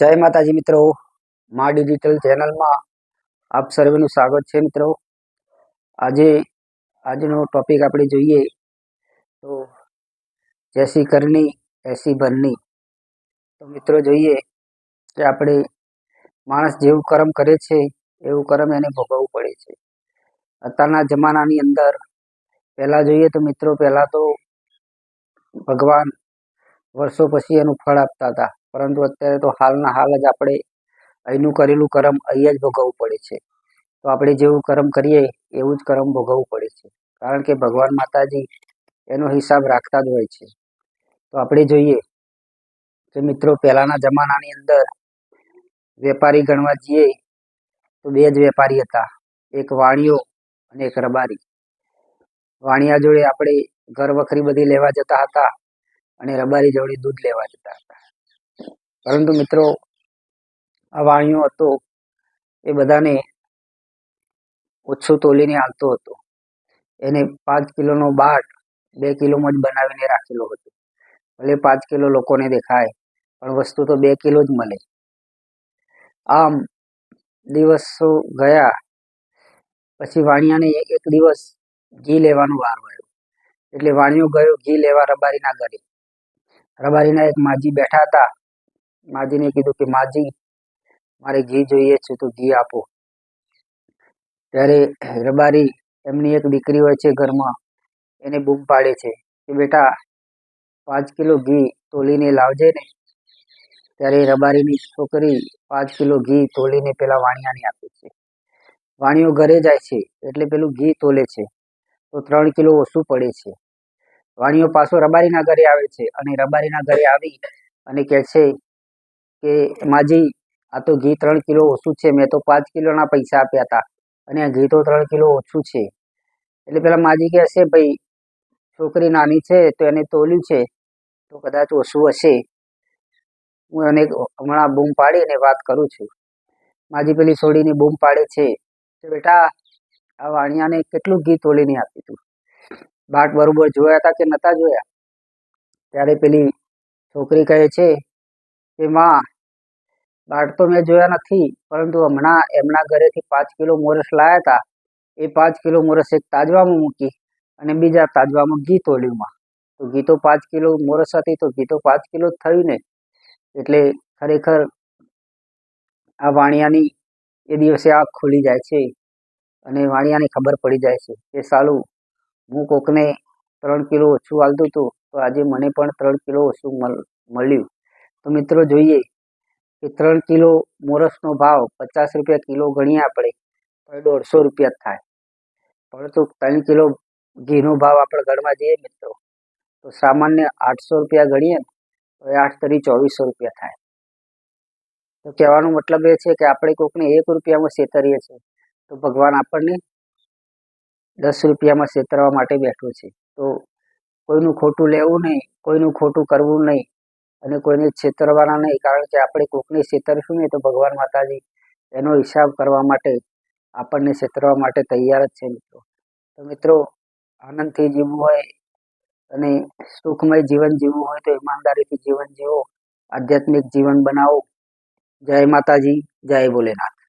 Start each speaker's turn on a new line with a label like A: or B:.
A: જય માતાજી મિત્રો. મા ડિજિટલ ચેનલમાં આપ સર્વેનું સ્વાગત છે મિત્રો. આજે, આજનો ટોપિક આપણે જોઈએ તો જેસી કરની એસી ભરની. તો મિત્રો જોઈએ કે આપણે માણસ જેવું કર્મ કરે છે, એવું કર્મ એને ભોગવવું પડે છે. અત્યારના જમાનાની અંદર પહેલાં જોઈએ તો મિત્રો પહેલાં તો ભગવાન વર્ષો પછી એનું ફળ આપતા હતા. પરંતુ અત્યારે તો હાલના હાલ જ આપણે અહીંનું કરેલું કર્મ અહીંયા જ ભોગવવું પડે છે. તો આપણે જેવું કર્મ કરીએ, એવું જ કર્મ ભોગવવું પડે છે. કારણ કે ભગવાન માતાજી એનો હિસાબ રાખતા જ હોય છે. તો આપણે જોઈએ કે મિત્રો, પહેલાંના જમાનાની અંદર વેપારી ગણવા જઈએ તો બે જ વેપારી હતા. એક વાણિયો અને એક રબારી. વાણિયા જોડે આપણે ઘર વખરી બધી લેવા જતા હતા અને રબારી જોડે દૂધ લેવા જતા હતા. પરંતુ મિત્રો, આ વાણિયો હતો, એ બધાને ઓછું તોલીને આવતો હતો. એને પાંચ કિલોનો બાટ બે કિલોમાં જ બનાવીને રાખેલો હતો. ભલે પાંચ કિલો લોકોને દેખાય, પણ વસ્તુ તો બે કિલો જ મળે. આમ, દિવસો ગયા, પછી વાણિયાને એક દિવસ ઘી લેવાનો વાર આવ્યો એટલે વાણિયો ગયો, ઘી લેવા રબારીના ઘરે. રબારીના એક માજી બેઠા હતા માજીને કીધું કે, માજી, મારે ઘી જોઈએ છે, તો ઘી આપો. ત્યારે રબારી એમની એક દીકરી હોય છે ઘરમાં, એને બૂમ પાડે છે કે, બેટા, પાંચ કિલો ઘી તોલીને લાવજે ને. ત્યારે રબારીની છોકરી પાંચ કિલો ઘી તોલીને પેલા વાણિયાને આપે છે. વાણિયો ઘરે જાય છે, એટલે પેલું ઘી તોલે છે. તો ત્રણ કિલો ઓછું પડે છે. વાણિયો પાછો રબારીના ઘરે આવે છે અને રબારીના ઘરે આવી અને કહે છે કે માજી, આ તો ઘી ત્રણ કિલો ઓછું છે, મેં તો પાંચ કિલોના પૈસા આપ્યા હતા અને આ ઘી તો ત્રણ કિલો ઓછું છે. એટલે પેલા માજી કહે છે ભાઈ, છોકરી નાની છે, તો એને તોલ્યું છે, તો કદાચ ઓછું હશે. હું એને હમણાં બૂમ પાડી અને વાત કરું છું. માજી પેલી છોડીને બૂમ પાડે છે કે બેટા, આ વાણિયાને કેટલું ઘી તોલીને આપ્યું તું? બાટ બરોબર જોયા હતા કે નહોતા જોયા? ત્યારે પેલી છોકરી કહે છે કે માં તો મેં જોયા નથી, પરંતુ હમણાં એમના ઘરેથી પાંચ કિલો મોરસ લાવ્યા હતા એ પાંચ કિલો મોરસ એક તાજવામાં મૂકી અને બીજા તાજવામાં ઘી તોલ્યુંમાં તો ઘી તો પાંચ કિલો મોરસ હતી, તો ઘી તો પાંચ કિલો જ થયું ને. એટલે ખરેખર આ વાણિયાની એ દિવસે આંખ ખુલી જાય છે. અને વાણિયાને ખબર પડી જાય છે કે, સાલું, હું કોકને ત્રણ કિલો ઓછું હાલતું હતું તો આજે મને પણ ત્રણ કિલો ઓછું મળ્યું. તો મિત્રો જોઈએ કે ત્રણ કિલો મોરસનો ભાવ પચાસ રૂપિયા કિલો ગણીએ આપણે, તો દોઢસો રૂપિયા થાય. પરંતુ ત્રણ કિલો ઘીનો ભાવ આપણે ગણવા જઈએ મિત્રો, તો સામાન્ય આઠસો રૂપિયા ગણીએ તો એ આઠ તરી ચોવીસો રૂપિયા થાય. તો કહેવાનો મતલબ એ છે કે આપણે કોકને એક રૂપિયામાં સેતરીએ છીએ, તો ભગવાન આપણને દસ રૂપિયામાં સેતરવા માટે બેઠો છે. તો કોઈનું ખોટું લેવું નહીં, કોઈનું ખોટું કરવું નહીં અને કોઈને છેતરવાના નહીં, કારણ કે આપણે કોકને છેતરશું ને તો ભગવાન માતાજી એનો હિસાબ કરવા માટે આપણને છેતરવા માટે તૈયાર જ છે મિત્રો. તો મિત્રો, આનંદથી જીવવું હોય અને સુખમય જીવન જીવવું હોય તો ઈમાનદારીથી જીવન જીવો, આધ્યાત્મિક જીવન બનાવો. જય માતાજી, જય ભોલેનાથ.